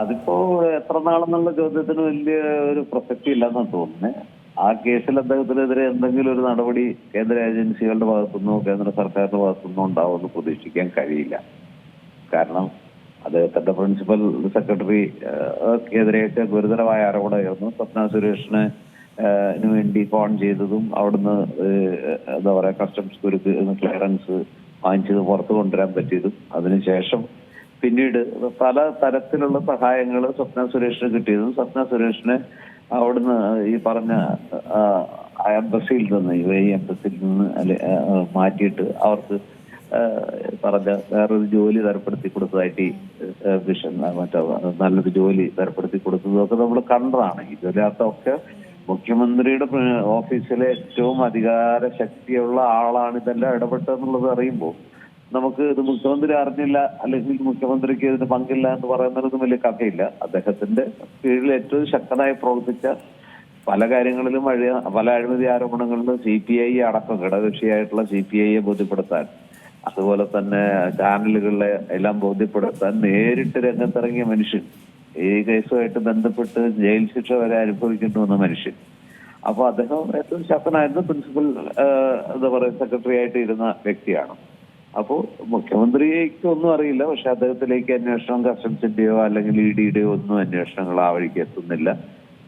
അതിപ്പോ എത്ര നാളെന്നുള്ള ചോദ്യത്തിന് വലിയ ഒരു പ്രസക്തി ഇല്ലെന്നാണ് തോന്നുന്നത് ആ കേസിൽ അദ്ദേഹത്തിനെതിരെ എന്തെങ്കിലും ഒരു നടപടി കേന്ദ്ര ഏജൻസികളുടെ ഭാഗത്തുനിന്നോ കേന്ദ്ര സർക്കാരിന്റെ ഭാഗത്തുനിന്നോ ഉണ്ടാവുമെന്ന് പ്രതീക്ഷിക്കാൻ കഴിയില്ല. കാരണം അദ്ദേഹത്തിന്റെ പ്രിൻസിപ്പൽ സെക്രട്ടറി എതിരെയൊക്കെ ഗുരുതരമായ ആരോപണമായിരുന്നു. സ്വപ്ന സുരേഷിന് വേണ്ടി ഫോൺ ചെയ്തതും അവിടുന്ന് എന്താ പറയാ കസ്റ്റംസ് കുരുക്ക് ക്ലിയറൻസ് വാങ്ങിച്ചത് പുറത്തു കൊണ്ടുവരാൻ പറ്റിയതും. അതിനുശേഷം പിന്നീട് പല തരത്തിലുള്ള സഹായങ്ങൾ സ്വപ്ന സുരേഷിന് കിട്ടിയതും സ്വപ്ന സുരേഷിനെ അവിടുന്ന് ഈ പറഞ്ഞ എംബസിയിൽ നിന്ന് യു എ എംബസിയിൽ നിന്ന് മാറ്റിയിട്ട് അവർക്ക് പറഞ്ഞ വേറൊരു ജോലി തരപ്പെടുത്തി കൊടുത്തതായിട്ട് വിഷൻ മറ്റേ നല്ലൊരു ജോലി തരപ്പെടുത്തി കൊടുത്തതൊക്കെ നമ്മൾ കണ്ടതാണ്. ഇതിനകത്തൊക്കെ മുഖ്യമന്ത്രിയുടെ ഓഫീസിലെ ഏറ്റവും അധികാര ശക്തിയുള്ള ആളാണ് ഇതെല്ലാം ഇടപെട്ടെന്നുള്ളത് അറിയുമ്പോൾ നമുക്ക് ഇത് മുഖ്യമന്ത്രി അറിഞ്ഞില്ല അല്ലെങ്കിൽ മുഖ്യമന്ത്രിക്ക് ഇതിന് പങ്കില്ല എന്ന് പറയുന്നതൊന്നും വലിയ കഥയില്ല. അദ്ദേഹത്തിന്റെ കീഴിൽ ഏറ്റവും ശക്തനായി പ്രവർത്തിച്ച പല കാര്യങ്ങളിലും വഴി പല അഴിമതി ആരോപണങ്ങളിലും സി പി ഐ അടക്കം ഘടകകക്ഷിയായിട്ടുള്ള സി പി ഐയെ ബോധ്യപ്പെടുത്താൻ അതുപോലെ തന്നെ ചാനലുകളെ എല്ലാം ബോധ്യപ്പെടുത്താൻ നേരിട്ട് രംഗത്തിറങ്ങിയ മനുഷ്യൻ ഈ കേസുമായിട്ട് ബന്ധപ്പെട്ട് ജയിൽ ശിക്ഷ വരെ അനുഭവിക്കേണ്ടി വന്ന മനുഷ്യൻ. അപ്പൊ അദ്ദേഹം ഏറ്റവും ശക്തനായിരുന്നു പ്രിൻസിപ്പൽ എന്താ പറയുക സെക്രട്ടറി ആയിട്ട് ഇരുന്ന വ്യക്തിയാണ്. അപ്പോ മുഖ്യമന്ത്രിക്ക് ഒന്നും അറിയില്ല. പക്ഷെ അദ്ദേഹത്തിലേക്ക് അന്വേഷണം കസ്റ്റംസിന്റെയോ അല്ലെങ്കിൽ ഇ ഡിയുടെയോ ഒന്നും അന്വേഷണങ്ങൾ ആ വഴിക്ക് എത്തുന്നില്ല.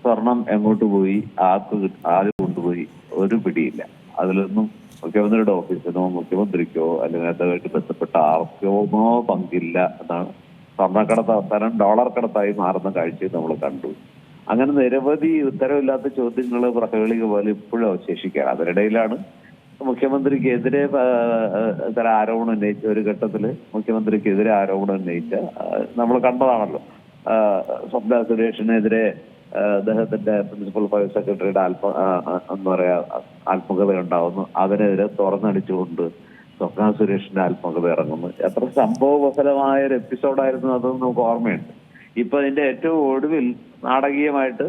സ്വർണം എങ്ങോട്ട് പോയി? ആർക്ക് ആര് കൊണ്ടുപോയി? ഒരു പിടിയില്ല. അതിലൊന്നും മുഖ്യമന്ത്രിയുടെ ഓഫീസിനോ മുഖ്യമന്ത്രിക്കോ അല്ലെങ്കിൽ അതുമായിട്ട് ബന്ധപ്പെട്ട ആർക്കോമോ പങ്കില്ല എന്നാണ് സ്വർണക്കടത്ത് അവസാനം ഡോളർ കടത്തായി മാറുന്ന കാഴ്ചയും നമ്മൾ കണ്ടു. അങ്ങനെ നിരവധി ഉത്തരവില്ലാത്ത ചോദ്യങ്ങൾ പ്രഹേളിക പോലെ ഇപ്പോഴും അവശേഷിക്കുകയാണ്. അതിനിടയിലാണ് മുഖ്യമന്ത്രിക്കെതിരെ ചില ആരോപണം ഉന്നയിച്ച ഒരു ഘട്ടത്തിൽ മുഖ്യമന്ത്രിക്കെതിരെ ആരോപണം ഉന്നയിച്ച നമ്മൾ കണ്ടതാണല്ലോ. സ്വപ്ന സുരേഷിനെതിരെ അദ്ദേഹത്തിന്റെ പ്രിൻസിപ്പൽ ഫയർ സെക്രട്ടറിയുടെ ആത്മ എന്താ പറയാ ആത്മകഥ ഉണ്ടാവുന്നു. അതിനെതിരെ തുറന്നടിച്ചുകൊണ്ട് സ്വപ്ന സുരേഷിന്റെ ആത്മകഥ ഇറങ്ങുന്നു. എത്ര സംഭവബഹലമായ ഒരു എപ്പിസോഡായിരുന്നു അതൊന്നും നമുക്ക് ഓർമ്മയുണ്ട്. ഇപ്പൊ അതിന്റെ ഏറ്റവും ഒടുവിൽ നാടകീയമായിട്ട്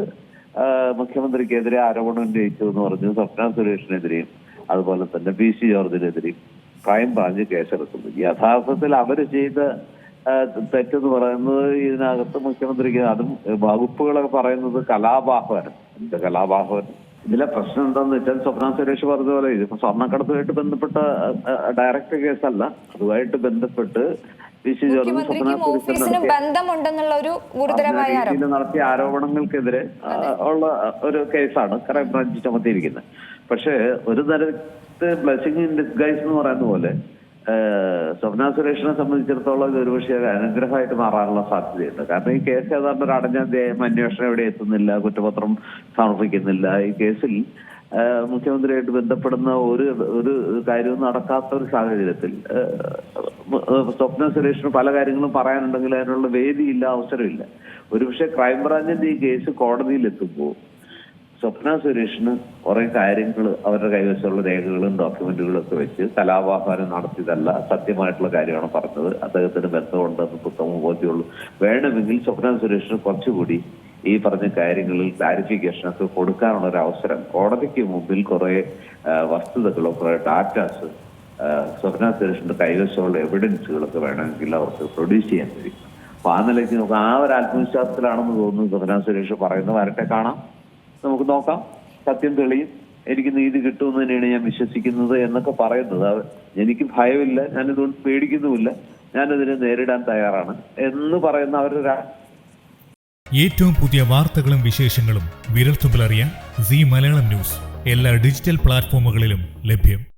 മുഖ്യമന്ത്രിക്കെതിരെ ആരോപണം ഉന്നയിച്ചു എന്ന് പറഞ്ഞു സ്വപ്ന സുരേഷിനെതിരെയും അതുപോലെ തന്നെ പി സി ജോർജിനെതിരെയും ക്രൈം ബ്രാഞ്ച് കേസെടുക്കുന്നു. യഥാർത്ഥത്തിൽ അവർ ചെയ്ത തെറ്റെന്ന് പറയുന്നത് ഇതിനകത്ത് മുഖ്യമന്ത്രിക്ക് അതും വകുപ്പുകളൊക്കെ പറയുന്നത് കലാപാഹ്വാനം. എന്റെ കലാപാഹ്വാനം? ഇതിലെ പ്രശ്നം എന്താണെന്ന് വെച്ചാൽ സ്വപ്ന സുരേഷ് പറഞ്ഞ പോലെ ഇതിപ്പോ സ്വർണക്കടത്തുമായിട്ട് ബന്ധപ്പെട്ട ഡയറക്റ്റ് കേസല്ല. അതുമായിട്ട് ബന്ധപ്പെട്ട് നടത്തിയ ആരോപണങ്ങൾക്കെതിരെ ഉള്ള ഒരു കേസാണ് ക്രൈംബ്രാഞ്ച് ചുമത്തിയിരിക്കുന്നത്. പക്ഷേ ഒരു തരത്ത് ബ്ലെസ്സിങ് ഇൻ ഡിസ്ഗൈസ് എന്ന് പറയുന്ന പോലെ സ്വപ്ന സുരേഷിനെ സംബന്ധിച്ചിടത്തോളം ഇത് ഒരുപക്ഷെ ഒരു അനുഗ്രഹമായിട്ട് മാറാനുള്ള സാധ്യതയുണ്ട്. കാരണം ഈ കേസ് ഏതാണ്ട് ഒരു അടഞ്ഞ അധ്യായം അന്വേഷണം എവിടെ എത്തുന്നില്ല കുറ്റപത്രം സമർപ്പിക്കുന്നില്ല. ഈ കേസിൽ മുഖ്യമന്ത്രിയായിട്ട് ബന്ധപ്പെടുന്ന ഒരു ഒരു കാര്യവും നടക്കാത്ത ഒരു സാഹചര്യത്തിൽ സ്വപ്ന സുരേഷിന് പല കാര്യങ്ങളും പറയാനുണ്ടെങ്കിൽ അതിനുള്ള വേദിയില്ല അവസരമില്ല. ഒരുപക്ഷെ ക്രൈംബ്രാഞ്ചിന്റെ ഈ കേസ് കോടതിയിൽ എത്തുമ്പോൾ സ്വപ്ന സുരേഷിന് കുറെ കാര്യങ്ങൾ അവരുടെ കൈവശമുള്ള രേഖകളും ഡോക്യുമെന്റുകളും ഒക്കെ വെച്ച് കലാവാഹനം നടത്തിയതല്ല സത്യമായിട്ടുള്ള കാര്യമാണ് പറഞ്ഞത്. അദ്ദേഹത്തിന് ബന്ധമുണ്ടെന്ന് പുസ്തകം ബോധ്യമുള്ളൂ. വേണമെങ്കിൽ സ്വപ്ന സുരേഷിന് കുറച്ചുകൂടി ഈ പറഞ്ഞ കാര്യങ്ങളിൽ ക്ലാരിഫിക്കേഷൻ ഒക്കെ കൊടുക്കാനുള്ള ഒരു അവസരം. കോടതിക്ക് മുമ്പിൽ കുറെ വസ്തുതകളും കുറെ ഡാറ്റാസ് സ്വപ്ന സുരേഷിന്റെ കൈവശമുള്ള എവിഡൻസുകളൊക്കെ വേണമെങ്കിൽ അവർക്ക് പ്രൊഡ്യൂസ് ചെയ്യാൻ കഴിയും അപ്പൊ ആ നിലയ്ക്ക് നമുക്ക് ആ ഒരു ആത്മവിശ്വാസത്തിലാണെന്ന് തോന്നുന്നു സ്വപ്ന സുരേഷ് പറയുന്ന വരട്ടെ കാണാം. നമുക്ക് നോക്കാം. സത്യം തെളിയും. എനിക്ക് നീതി കിട്ടുമെന്ന് തന്നെയാണ് ഞാൻ വിശ്വസിക്കുന്നത് എന്നൊക്കെ പറയുന്നത്. എനിക്ക് ഭയമില്ല. ഞാനിതുകൊണ്ട് പേടിക്കുന്നുമില്ല. ഞാനതിനെ നേരിടാൻ തയ്യാറാണ് എന്ന് പറയുന്ന അവരുടെ ഏറ്റവും പുതിയ വാർത്തകളും വിശേഷങ്ങളും വിരൽത്തുമ്പിലറിയാൻ സി മലയാളം ന്യൂസ്. എല്ലാ ഡിജിറ്റൽ പ്ലാറ്റ്ഫോമുകളിലും ലഭ്യം.